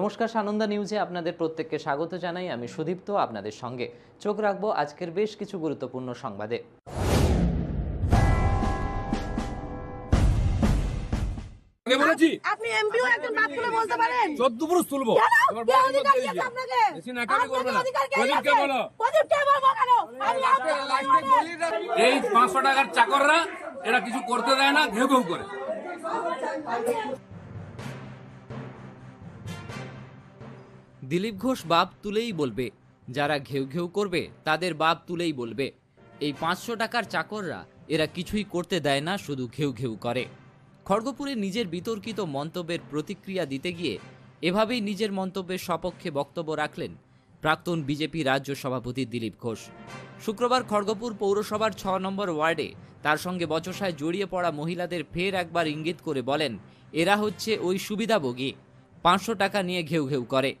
নমস্কার সানন্দা নিউজে আপনাদের প্রত্যেককে স্বাগত জানাই। আমি সুদীপ্ত আপনাদের সঙ্গে। চোখ রাখব আজকের বেশ কিছু গুরুত্বপূর্ণ সংবাদে। আপনি এমপিও একজন তুলে বলতে পারেন। চোদ্দ পুরুষ তুলবো। এই পাঁচশো টাকার চাকররা এরা কিছু করতে দেয় না ঘেউ ঘেউ করে। দিলীপ ঘোষ বাপ তুলেই বলবে। যারা ঘেউ ঘেউ করবে, তাদের বাপ তুলেই বলবে। এই পাঁচশো টাকার চাকররা, এরা কিছুই করতে দেয় না, শুধু ঘেউ ঘেউ করে। খড়গপুরে নিজের বিতর্কিত মন্তব্যের প্রতিক্রিয়া দিতে গিয়ে, এভাবেই নিজের মন্তব্যের সপক্ষে বক্তব্য রাখলেন প্রাক্তন বিজেপি রাজ্য সভাপতি দিলীপ ঘোষ। শুক্রবার খড়গপুর পৌরসভার ছ নম্বর ওয়ার্ডে তার সঙ্গে বচসায় জড়িয়ে পড়া মহিলাদের ফের একবার ইঙ্গিত করে বলেন, এরা হচ্ছে ওই সুবিধাভোগী। পাঁচশো টাকা নিয়ে ঘেউ ঘেউ করে।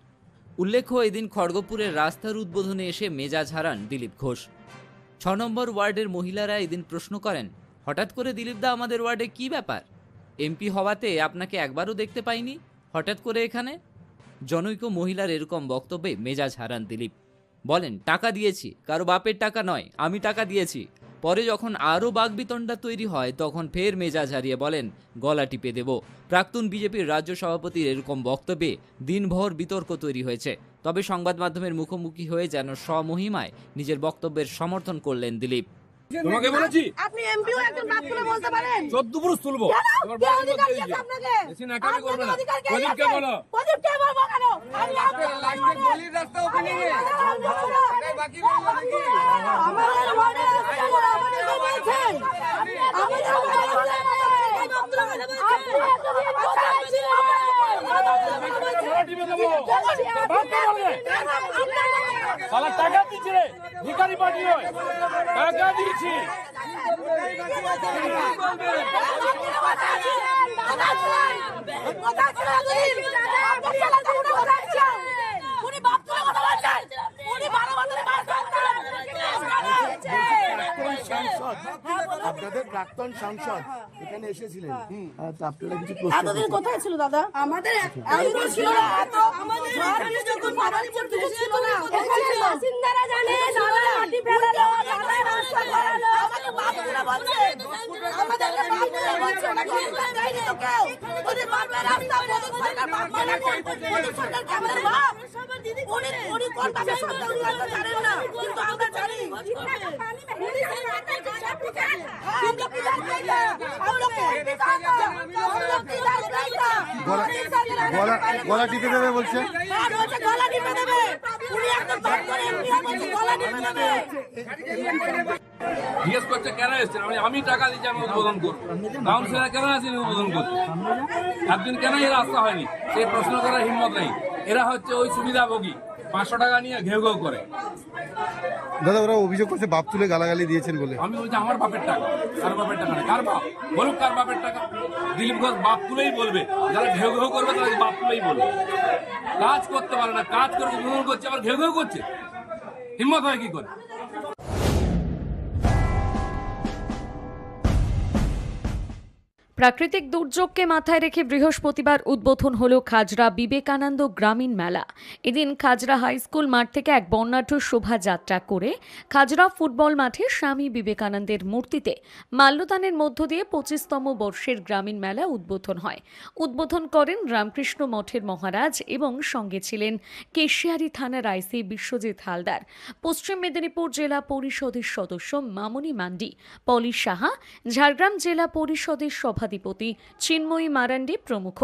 উল্লেখ্য, এদিন খড়গপুরের রাস্তার উদ্বোধনে এসে মেজাজ হারান দিলীপ ঘোষ। ছ নম্বর ওয়ার্ডের মহিলারা এদিন প্রশ্ন করেন, হঠাৎ করে দিলীপদা আমাদের ওয়ার্ডে কি ব্যাপার? এমপি হওয়াতে আপনাকে একবারও দেখতে পাইনি? হঠাৎ করে এখানে? জনৈক মহিলার এরকম বক্তব্যে মেজাজ হারান দিলীপ। বলেন, টাকা দিয়েছি। কারও বাপের টাকা নয়, আমি টাকা দিয়েছি। পরে যখন আরও বাগবিতণ্ডা তৈরি হয়, তখন ফের মেজাজ হারিয়ে বলেন, গলা টিপে দেব। প্রাক্তন বিজেপির রাজ্য সভাপতির এরকম বক্তব্যে দিনভর বিতর্ক তৈরি হয়েছে। তবে সংবাদ মাধ্যমের মুখোমুখি হয়ে যেন স্বমহিমায় নিজের বক্তব্যের সমর্থন করলেন দিলীপ। তোমাকে বলেছি। আপনি এমপিও একজন বাদ তুলে বলতে পারেন। চোদ্দ পুরুষ তুলবো। কেন? তোমার অধিকার মধ্যে। আপনাকে? বেশি নাকামি করবে না। আপনাকে কে প্রদীপকে? বলো? প্রদীপকে বলব কেন? আমি আপনাকে আমি আমাদের বলছেন। সালা টাকা দিচ্ছে রে ভিখারি পার্টি হয় টাকা দিয়েছি আপনাদের প্রাক্তন সাংসদ এখানে এসেছিলেন। হ্যাঁ, আপনারা কিছু প্রশ্ন এতদিন কোথায় ছিল দাদা? আমাদের এতদিন ছিল না। এত আমাদের যখন মাদারীপুর থেকে ছিল না। এখানে বাসিন্দারা জানে দাদা মাটি ফেলালো দাদা রাস্তা করালো আমাকে বাপ তুলে বলছে আমাদেরকে বাপ তুলে বলছে দেয়নি তো কেউ ওদের বাপের রাস্তা মোদী সরকার বাপ মানে মোদী সরকার কি আমাদের বাপ উনি উনি কোন বাপের উনি হয়তো জানেন না। কিন্তু আমরা জানি। हम लोग किधर गए थे? हम लोग को हम लोग किधर गए थे? গলা গলা টিপে দেবে বলছে হ্যাঁ, বলছে গলা টিপে দেবে। উনি একদম বাদ করে এমপি হয়ে বলছে গলা টিপে দেবে। জিজ্ঞেস করছে কেন এসছেন আমি আমি টাকা দিচ্ছি আমি উদ্বোধন করবো কাউন্সিলর কেন আসেনি উদ্বোধন করতে একদিন কেন এই রাস্তা হয়নি সেই প্রশ্ন করার হিম্মত নেই এরা হচ্ছে ওই সুবিধাভোগী পাঁচশো টাকা নিয়ে ঘেউ ঘেউ করে দাদা, ওরা অভিযোগ করছে, বাপ তুলে গালাগালি দিয়েছেন বলে। আমি বলছি, আমার বাপের টাকা। কার বাপের টাকা? কার বাপ? বলুক কার বাপের টাকা। দিলীপ ঘোষ বাপ তুলেই বলবে। যারা ঘেউ ঘেউ করবে, তারা বাপ তুলেই বলবে। কাজ করতে পারে না, কাজ করে করছে, আবার ঘেউ ঘেউ করছে। হিম্মত হয় কি করে? প্রাকৃতিক দুর্যোগকে মাথায় রেখে বৃহস্পতিবার উদ্বোধন হল খাজরা বিবেকানন্দ গ্রামীণ মেলা। এদিন খাজরা হাই স্কুল মাঠ থেকে এক বর্ণাঢ্য শোভাযাত্রা করে খাজরা ফুটবল মাঠে স্বামী বিবেকানন্দের মূর্তিতে মাল্যদানের মধ্য দিয়ে পঁচিশতম বর্ষের গ্রামীণ মেলা উদ্বোধন হয়। উদ্বোধন করেন রামকৃষ্ণ মঠের মহারাজ এবং সঙ্গে ছিলেন কেশিয়ারি থানার আইসি বিশ্বজিৎ হালদার। পশ্চিম মেদিনীপুর জেলা পরিষদের সদস্য মামনি মান্ডি, পলি সাহা, ঝাড়গ্রাম জেলা পরিষদের সভাধিপতি চিন্ময়ী মারান্ডি প্রমুখ।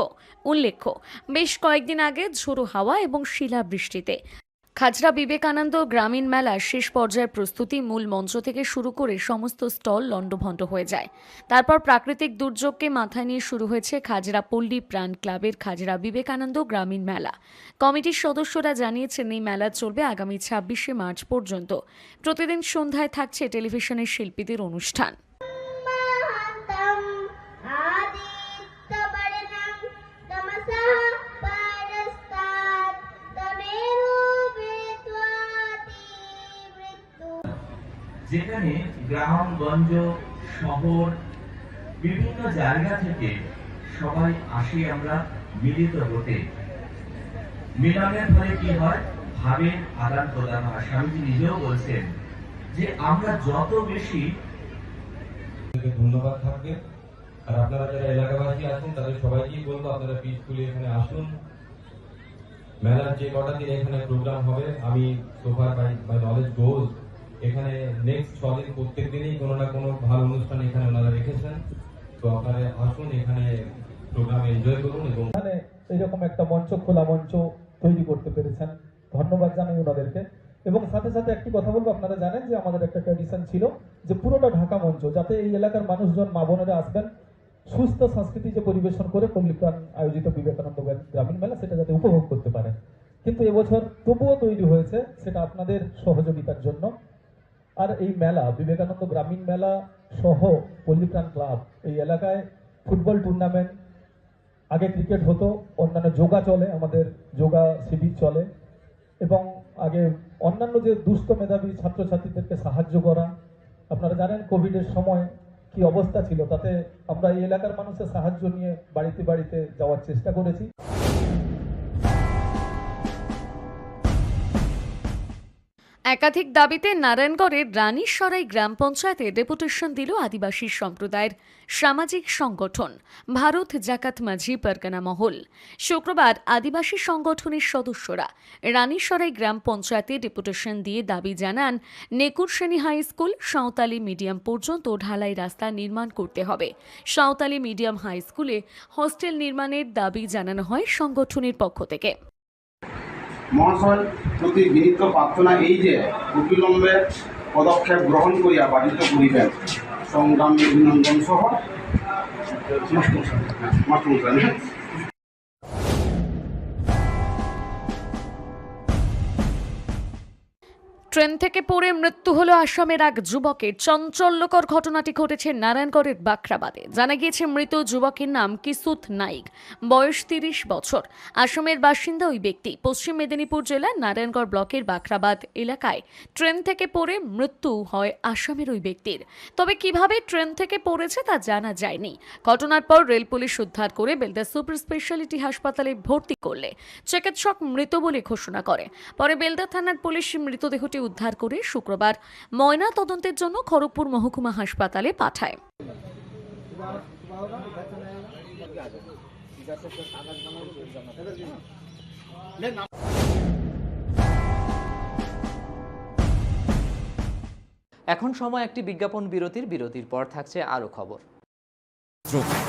উল্লেখ্য, বেশ কয়েকদিন আগে ঝোড়ো হাওয়া এবং শিলাবৃষ্টিতে। খাজরা বিবেকানন্দ গ্রামীণ মেলার শেষ পর্যায়ের প্রস্তুতি মূল মঞ্চ থেকে শুরু করে সমস্ত স্টল লণ্ডভণ্ড হয়ে যায়। তারপর প্রাকৃতিক দুর্যোগকে মাথায় নিয়ে শুরু হয়েছে খাজরা পল্লী প্রাণ ক্লাবের খাজরা বিবেকানন্দ গ্রামীণ মেলা। কমিটির সদস্যরা জানিয়েছেন, এই মেলা চলবে আগামী ছাব্বিশে মার্চ পর্যন্ত। প্রতিদিন সন্ধ্যায় থাকছে টেলিভিশনের শিল্পীদের অনুষ্ঠান। যেখানে গ্রামগঞ্জ শহর, বিভিন্ন জায়গা থেকে সবাই আসি আমরা মিলিত হতে। মিলনের ফলে কি হয়? ভাবের আদান প্রদান হয়। স্বামীজি নিজেও বলছেন যে, আমরা যত বেশি ধন্যবাদ থাকবে। আর আপনারা যারা এলাকাবাসী আছেন, তাদের সবাইকেই বলব, আপনারা পিসফুলি এখানে আসুন। মেলার যে কটা দিন এখানে প্রোগ্রাম হবে, আমি সোফার বাই নলেজ গোজ এখানে নেক্সট ছদিন প্রত্যেক দিনই কোনো না কোনো ভালো অনুষ্ঠান এখানে ওনারা রেখেছেন। তো আপনারা আসুন, এখানে প্রোগ্রাম এনজয় করুন এবং এখানে এইরকম একটা মঞ্চ, খোলা মঞ্চ তৈরি করতে পেরেছেন। ধন্যবাদ জানাই ওনাদেরকে। এবং সাথে সাথে একটি কথা বলব, আপনারা জানেন যে আমাদের একটা ট্র্যাডিশন ছিল যে পুরোটা ঢাকা মঞ্চ, যাতে এই এলাকার মানুষজন, মা বোনেরা আসবেন, সুস্থ সংস্কৃতি যে পরিবেশন করে পল্লীপ্রাণ আয়োজিত বিবেকানন্দ গ্রামীণ মেলা, সেটা যাতে উপভোগ করতে পারে। কিন্তু এবছর তবুও তৈরি হয়েছে, সেটা আপনাদের সহযোগিতার জন্য। আর এই মেলা, বিবেকানন্দ গ্রামীণ মেলা সহ পল্লীপ্রাণ ক্লাব, এই এলাকায় ফুটবল টুর্নামেন্ট আগে ক্রিকেট হতো, অন্যান্য যোগা চলে, আমাদের যোগা শিবির চলে, এবং আগে অন্যান্য যে দুস্থ মেধাবী ছাত্রছাত্রীদেরকে সাহায্য করা। আপনারা জানেন কোভিডের সময় কি অবস্থা ছিল, তাতে আমরা এই এলাকার মানুষের সাহায্য নিয়ে বাড়িতে বাড়িতে যাওয়ার চেষ্টা করেছি। একাধিক দাবিতে নারায়ণগড়ের রানীসরাই গ্রাম পঞ্চায়েতে ডেপুটেশন দিল আদিবাসী সম্প্রদায়ের সামাজিক সংগঠন ভারত জাকাত মাঝি পরগনা মহল। শুক্রবার আদিবাসী সংগঠনের সদস্যরা রানীসরাই গ্রাম পঞ্চায়েতে ডেপুটেশন দিয়ে দাবি জানান Nekurseni high school Santali medium পর্যন্ত ঢালাই রাস্তা নির্মাণ করতে হবে। সাঁওতালি মিডিয়াম হাই স্কুলে হস্টেল নির্মাণের দাবি জানানো হয় সংগঠনের পক্ষ থেকে। মহাশয় প্রতি বিনীত প্রার্থনা এই যে অবিলম্বে পদক্ষেপ গ্রহণ করিয়া বাধিত করিবেন। সংগ্রামী অভিনন্দন সহ মাস্টারমশাই। ট্রেন থেকে পড়ে মৃত্যু হলো আসামের এক যুবকের চঞ্চল্যকর ঘটনাটি ঘটেছে নারায়ণগড়ের বাখরাবাদে। জানা গিয়েছে, মৃত যুবকের নাম কিসুত নাইক। বয়স তিরিশ বছর। আসামের বাসিন্দা ওই ব্যক্তি। পশ্চিম মেদিনীপুর জেলার নারায়ণগড় ব্লকের বাখরাবাদ এলাকায় ট্রেন থেকে পড়ে মৃত্যু হয় আসামের ওই ব্যক্তির। তবে কীভাবে ট্রেন থেকে পড়েছে তা জানা যায়নি। ঘটনার পর রেল পুলিশ উদ্ধার করে বেলদা সুপার স্পেশালিটি হাসপাতালে ভর্তি করলে। চিকিৎসক মৃত বলে ঘোষণা করে। পরে বেলদা থানার পুলিশ মৃতদেহটি উদ্ধার করে শুক্রবার ময়না তদন্তের জন্য খড়গপুর মহকুমা হাসপাতালে পাঠায়। এখন সময় একটি বিজ্ঞাপন বিরতির বিরতির পর থাকছে আরও খবর।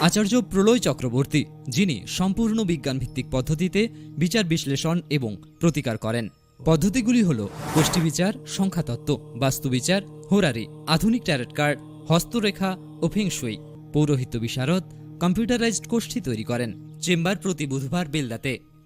আচার্য প্রলয় চক্রবর্তী যিনি সম্পূর্ণ বিজ্ঞানভিত্তিক পদ্ধতিতে বিচার বিশ্লেষণ এবং প্রতিকার করেন। পদ্ধতিগুলি হল গোষ্ঠীবিচার সংখ্যাতত্ত্ব বাস্তুবিচার হোরারি, আধুনিক ট্যারেট কার্ড হস্তরেখা ও ফেংশুই পৌরোহিত্য বিশারদ, কম্পিউটারাইজড গোষ্ঠী তৈরি করেন, চেম্বার প্রতি বুধবার বেলদাতে।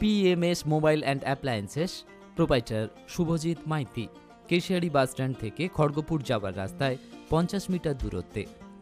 PMS mobile and appliances proprietor Subhajit Maiti, Keshiary bus stand থেকে খড়গপুর যাওয়ার রাস্তায় পঞ্চাশ মিটার দূরত্বে।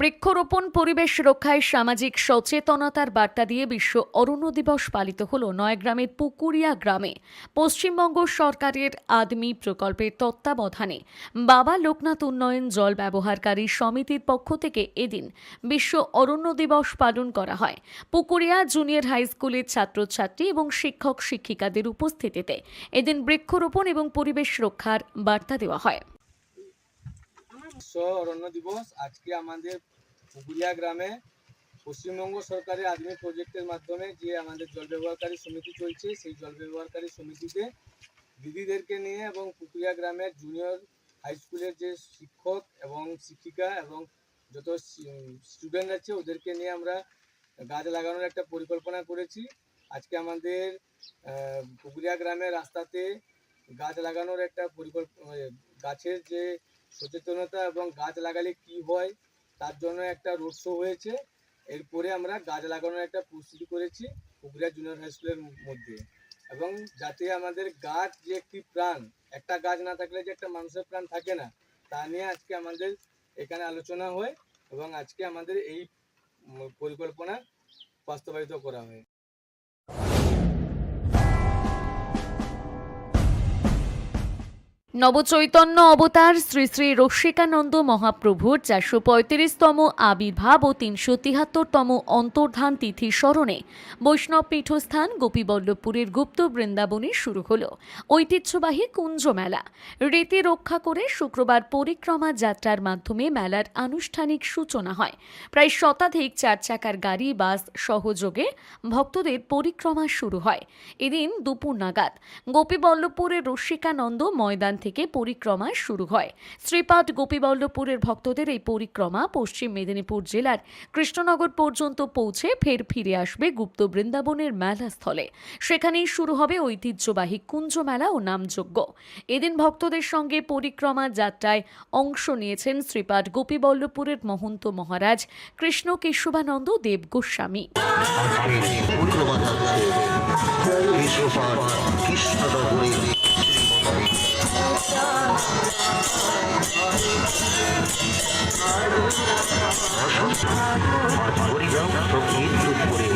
বৃক্ষরোপণ, পরিবেশ রক্ষায় সামাজিক সচেতনতার বার্তা দিয়ে বিশ্ব অরণ্য দিবস পালিত হল নয়গ্রামের পুকুরিয়া গ্রামে। পশ্চিমবঙ্গ সরকারের আদমি প্রকল্পের তত্ত্বাবধানে বাবা লোকনাথ উন্নয়ন জল ব্যবহারকারী সমিতির পক্ষ থেকে এদিন বিশ্ব অরণ্য দিবস পালন করা হয়। পুকুরিয়া জুনিয়র হাই স্কুলের ছাত্রছাত্রী এবং শিক্ষক শিক্ষিকাদের উপস্থিতিতে এদিন বৃক্ষরোপণ এবং পরিবেশ রক্ষার বার্তা দেওয়া হয়। অরণ্য দিবস আজকে আমাদের পুকুরিয়া গ্রামে পশ্চিমবঙ্গ সরকারের আদমি প্রজেক্টের মাধ্যমে যে আমাদের জল ব্যবহারকারী সমিতি চলছে, সেই জল ব্যবহারকারী সমিতিতে দিদিদেরকে নিয়ে এবং পুকুরিয়া গ্রামের জুনিয়র হাই স্কুলের যে শিক্ষক এবং শিক্ষিকা এবং যত স্টুডেন্ট আছে, ওদেরকে নিয়ে আমরা গাছ লাগানোর একটা পরিকল্পনা করেছি। আজকে আমাদের পুকুরিয়া গ্রামের রাস্তাতে গাছ লাগানোর একটা পরিকল্পনা গাছের যে সচেতনতা এবং গাছ লাগালে কি হয়, তার জন্য একটা রোড শো হয়েছে। এরপরে আমরা গাছ লাগানোর একটা প্রস্তুতি করেছি পুকুরিয়া জুনিয়র হাই স্কুলের মধ্যে। এবং যাতে আমাদের গাছ যে একটি প্রাণ, একটা গাছ না থাকলে যে একটা মানুষের প্রাণ থাকে না, তা নিয়ে আজকে আমাদের এখানে আলোচনা হয় এবং আজকে আমাদের এই পরিকল্পনা বাস্তবায়িত করা হয়। নবচৈতন্য অবতার শ্রী শ্রী রসিকানন্দ মহাপ্রভুর চারশো পঁয়ত্রিশতম আবির্ভাব ও তিনশো তিহাত্তরতম অন্তর্ধান তিথি স্মরণে বৈষ্ণব পীঠস্থান গোপীবল্লভপুরের গুপ্ত বৃন্দাবনে শুরু হল। ঐতিহ্যবাহী কুঞ্জ মেলা। রীতি রক্ষা করে শুক্রবার পরিক্রমা যাত্রার মাধ্যমে মেলার আনুষ্ঠানিক সূচনা হয়। প্রায় শতাধিক চার চাকার গাড়ি, বাস সহযোগে ভক্তদের পরিক্রমা শুরু হয়। এদিন দুপুর নাগাদ গোপীবল্লভপুরের রসিকানন্দ ময়দান থেকে পরিক্রমা শুরু হয়। শ্রীপাদ গোপীবল্লভপুরের ভক্তদের এই পরিক্রমা পশ্চিম মেদিনীপুর জেলার কৃষ্ণনগর পর্যন্ত পৌঁছে ফের ফিরে আসবে গুপ্ত বৃন্দাবনের মেলাস্থলে। সেখানেই শুরু হবে ঐতিহ্যবাহী কুঞ্জ মেলা ও নামযজ্ঞ। এদিন ভক্তদের সঙ্গে পরিক্রমা যাত্রায় অংশ নিয়েছেন শ্রীপাদ গোপীবল্লভপুরের মহন্ত মহারাজ কৃষ্ণ কেশবানন্দ দেব Goswami. Krishna Where do you go from here to Korea?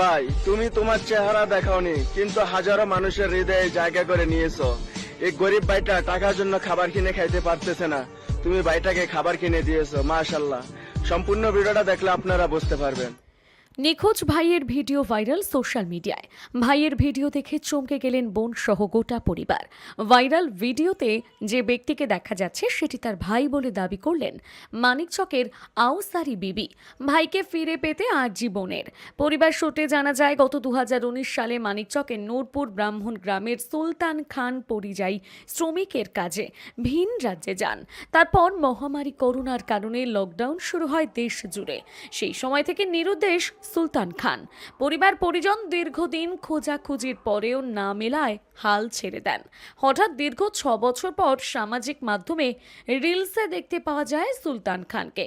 ভাই, তুমি তোমার চেহারা দেখাওনি, কিন্তু হাজারো মানুষের হৃদয়ে জায়গা করে নিয়েছো। এই গরিব ভাইটা টাকার জন্য খাবার কিনে খাইতে পারতেছে না। তুমি ভাইটাকে খাবার কিনে দিয়েছ, মাশাল্লাহ। সম্পূর্ণ ভিডিওটা দেখলে আপনারা বুঝতে পারবেন। নিখোঁজ ভাইয়ের ভিডিও ভাইরাল সোশ্যাল মিডিয়ায়। ভাইয়ের ভিডিও দেখে চমকে গেলেন বোন সহ গোটা পরিবার। ভাইরাল ভিডিওতে যে ব্যক্তিকে দেখা যাচ্ছে, সেটি তার ভাই বলে দাবি করলেন মানিকচকের আউসারি বিবি। ভাইকে ফিরে পেতে আর জীবনের পরিবার সূত্রে জানা যায়, গত দু হাজার উনিশ সালে মানিকচকের নূরপুর ব্রাহ্মণ গ্রামের সুলতান খান পরিযায়ী শ্রমিকের কাজে ভিন রাজ্যে যান। তারপর মহামারী করোনার কারণে লকডাউন শুরু হয় দেশ জুড়ে। সেই সময় থেকে নিরুদ্দেশ সুলতান খান। পরিবার পরিজন দীর্ঘদিন খোঁজাখুঁজির পরেও না মেলায় হাল ছেড়ে দেন। হঠাৎ দীর্ঘ ছ বছর পর সামাজিক মাধ্যমে রিলসে দেখতে পাওয়া যায় সুলতান খানকে।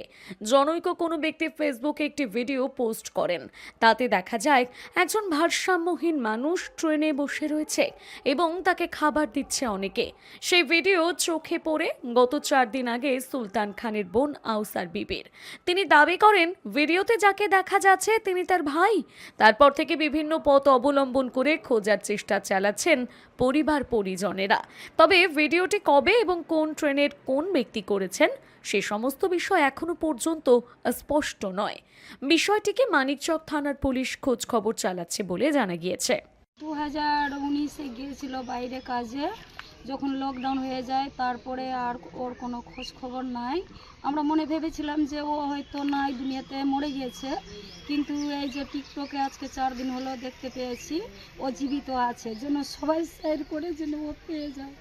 জনৈক কোনো ব্যক্তি ফেসবুকে একটি ভিডিও পোস্ট করেন। তাতে দেখা যায়, একজন ভারসাম্যহীন মানুষ ট্রেনে বসে রয়েছে এবং তাকে খাবার দিচ্ছে অনেকে। সেই ভিডিও চোখে পড়ে গত চার দিন আগে সুলতান খানের বোন আউসার বিবির। তিনি দাবি করেন, ভিডিওতে যাকে দেখা যাচ্ছে তিনি তার ভাই। তারপর থেকে বিভিন্ন পথ অবলম্বন করে খোঁজার চেষ্টা চালাচ্ছেন পরিবার পরিজনেরা। তবে ভিডিওটি কবে এবং কোন ট্রেনের কোন ব্যক্তি করেছেন, সে সমস্ত বিষয় এখনও পর্যন্ত স্পষ্ট নয়। বিষয়টিকে মানিকচক থানার পুলিশ খোঁজ খবর চালাচ্ছে বলে জানা গিয়েছে। দু হাজার উনিশে গিয়েছিল বাইরে কাজে। যখন লকডাউন হয়ে যায়, তারপরে আর ওর কোনো খোঁজ খবর নাই। আমরা মনে ভেবেছিলাম যে ও হয়তো নাই, দুনিয়াতে মরে গিয়েছে। কিন্তু এই যে টিকটকে আজকে চার দিন হলো দেখতে পেয়েছি, ও জীবিত আছে। যেন সবাই শেয়ার করে যেন ও পেয়ে যায়।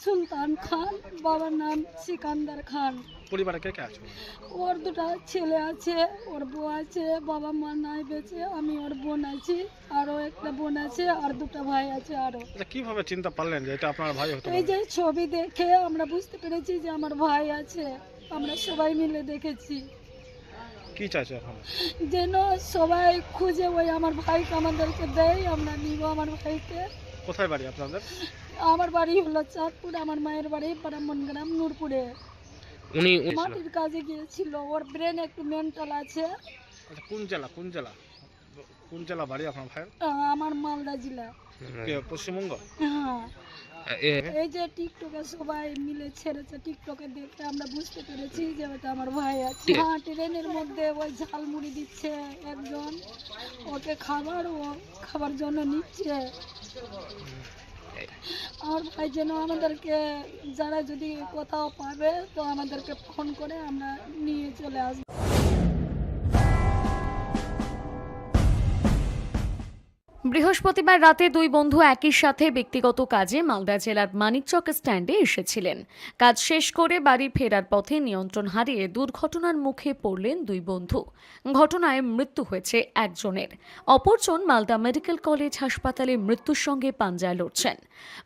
সুলতান খান বাবার নাম সিকান্দার খান। পরিবারে কে কে আছে? ওর দুটো ছেলে আছে ওর বউ আছে বাবা মা নাই বেঁচে আমি ওর বোন আছি আরও একটা বোন আছে আর দুটো ভাই আছে আরও। কীভাবে চিন্তা পারলেন যে এটা আপনার ভাই হতে এই যে ছবি দেখে আমরা বুঝতে পেরেছি যে আমার ভাই আছে আমরা সবাই মিলে দেখেছি। কি চাইছে এখন? যেন সবাই খুঁজে ওই আমার ভাইকে আমাদেরকে দেয় আমরা নিব আমার ভাইকে। কোথায় বাড়ি আপনাদের? আমার বাড়ি হলো চাঁদপুর আমার মায়ের বাড়ি ব্রাহ্মণগ্রাম নূরপুরে। উনি মাটির কাজে গিয়েছিল ওর ব্রেন একটু মেন্টাল আছে। আচ্ছা কোন জেলা কোন জেলা? কোন জেলা বাড়ি আপনার আহ, আমার মালদা জেলা। পশ্চিমবঙ্গ? হ্যাঁ। এই যে টিকটকে সবাই মিলে ছেড়েছে টিকটকে দেখে আমরা বুঝতে পেরেছি যে ওটা আমার ভাই আছে। হ্যাঁ ট্রেনের মধ্যে ওই ঝালমুড়ি দিচ্ছে একজন। ওকে খাবার ও খাবার জন্য নিচ্ছে। আমার ভাই যেন আমাদেরকে যারা যদি কোথাও পাবে, তো আমাদেরকে ফোন করে আমরা নিয়ে চলে আসব। বৃহস্পতিবার রাতে দুই বন্ধু একই সাথে ব্যক্তিগত কাজে মালদা জেলার মানিকচক স্ট্যান্ডে এসেছিলেন। কাজ শেষ করে বাড়ি ফেরার পথে নিয়ন্ত্রণ হারিয়ে দুর্ঘটনার মুখে পড়লেন দুই বন্ধু। ঘটনায় মৃত্যু হয়েছে একজনের। অপরজন মালদা মেডিকেল কলেজ হাসপাতালে মৃত্যুর সঙ্গে পাঞ্জা লড়ছেন।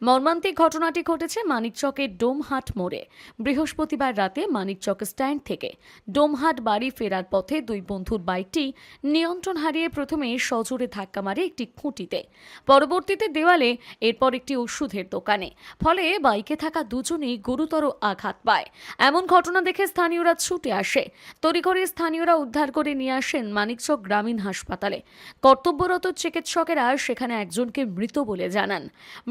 মর্মান্তিক ঘটনাটি ঘটেছে মানিকচকের ডোমহাট মোড়ে। বৃহস্পতিবার রাতে মানিকচক স্ট্যান্ড থেকে ডোমহাট বাড়ি ফেরার পথে দুই বন্ধুর বাইকটি নিয়ন্ত্রণ হারিয়ে প্রথমে সজোরে ধাক্কা মারে একটি খুঁটিতে। পরবর্তীতে দেওয়ালে এরপর একটি ওষুধের দোকানে। ফলে বাইকে থাকা দুজনেই গুরুতর আঘাত পায়। এমন ঘটনা দেখে স্থানীয়রা ছুটে আসে। তড়িঘড়ি স্থানীয়রা উদ্ধার করে নিয়ে আসেন মানিকচক গ্রামীণ হাসপাতালে। কর্তব্যরত চিকিৎসকেরা সেখানে একজনকে মৃত বলে জানান।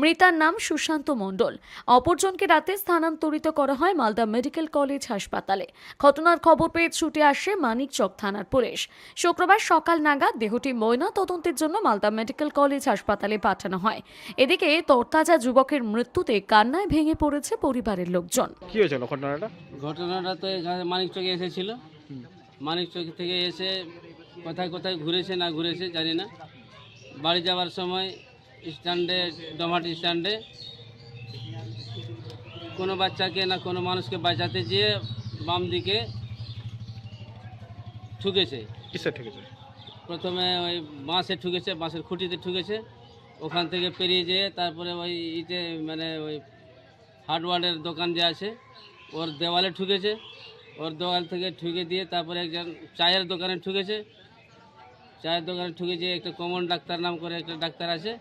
মৃতার নাম সুশান্ত মণ্ডল। অপরজনকে রাতে স্থানান্তরিত করা হয় মালদা মেডিকেল কলেজ হাসপাতালে। ঘটনার খবর পেয়ে ছুটে আসে মানিকচক থানার পুলিশ। শুক্রবার সকাল নাগাদ দেহটি ময়না তদন্তের জন্য মালদা মেডিকেল কলেজ হাসপাতালে পাঠানো হয়। এদিকে তরতাজা যুবকের মৃত্যুতে কান্নায় ভেঙে পড়েছে পরিবারের লোকজন। কি হয়েছিল ঘটনাটা? ঘটনাটা তো এখানে মানিকচকে এসেছিল। মানিকচক থেকে এসে কোথায় কোথায় ঘুরেছে না ঘুরেছে জানি না। বাড়ি যাওয়ার সময় স্ট্যান্ডে ডমাটি স্ট্যান্ডে কোনো বাচ্চাকে না কোনো মানুষকে বাঁচাতে যেয়ে বাম দিকে ঠুকেছে। কিসে ঠেকেছে? প্রথমে ওই বাঁশে ঠুকেছে বাঁশের খুঁটিতে ঠুকেছে। ওখান থেকে পেরিয়ে যেয়ে তারপরে ওই ইতে মানে ওই হার্ডওয়ারের দোকান যে আছে ওর দেওয়ালে ঠুকেছে। ওর দেওয়াল থেকে ঠুকে দিয়ে তারপরে একজন চায়ের দোকানে ঠুকেছে। চায়ের দোকানে ঠুকে যেয়ে একটা কমন ডাক্তার নাম করে একটা ডাক্তার আছে।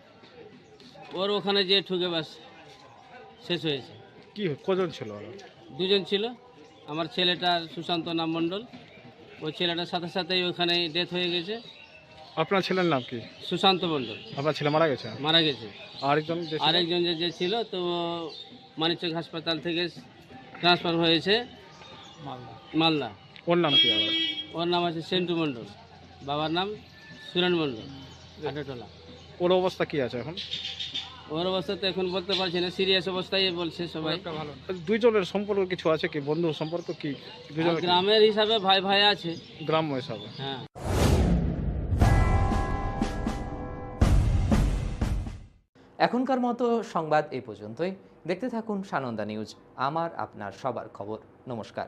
ওর ওখানে যেয়ে ঠুকে বাস শেষ হয়েছে। কি কজন ছিল দুজন ছিল। আমার ছেলেটা সুশান্ত নাম মণ্ডল। ওই ছেলেটার সাথে সাথেই ওখানে ডেথ হয়ে গেছে। আপনার ছেলের নাম কি? সুশান্ত মণ্ডল। আপনার ছেলে মারা গেছে? মারা গেছে। আরেকজন যে আরেকজন যে যে ছিল তো মানিকচক হাসপাতাল থেকে ট্রান্সফার হয়েছে। মালদা। ওর নাম কি আবার? ওর নাম আছে সেন্টু মণ্ডল। বাবার নাম সুরেন মণ্ডল। আটাটোলা ওর অবস্থা কি আছে এখন? ওর অবস্থা তো এখন বলতে পারছি না সিরিয়াস অবস্থায় বলছে সবাই। দুইজনের সম্পর্ক কিছু আছে কি? বন্ধু সম্পর্ক কি? গ্রামের হিসাবে ভাই ভাই আছে। গ্রাম্য হিসাবে। হ্যাঁ। এখনকার মতো সংবাদ এই পর্যন্তই। দেখতে থাকুন সানন্দা নিউজ আমার আপনার সবার খবর। নমস্কার।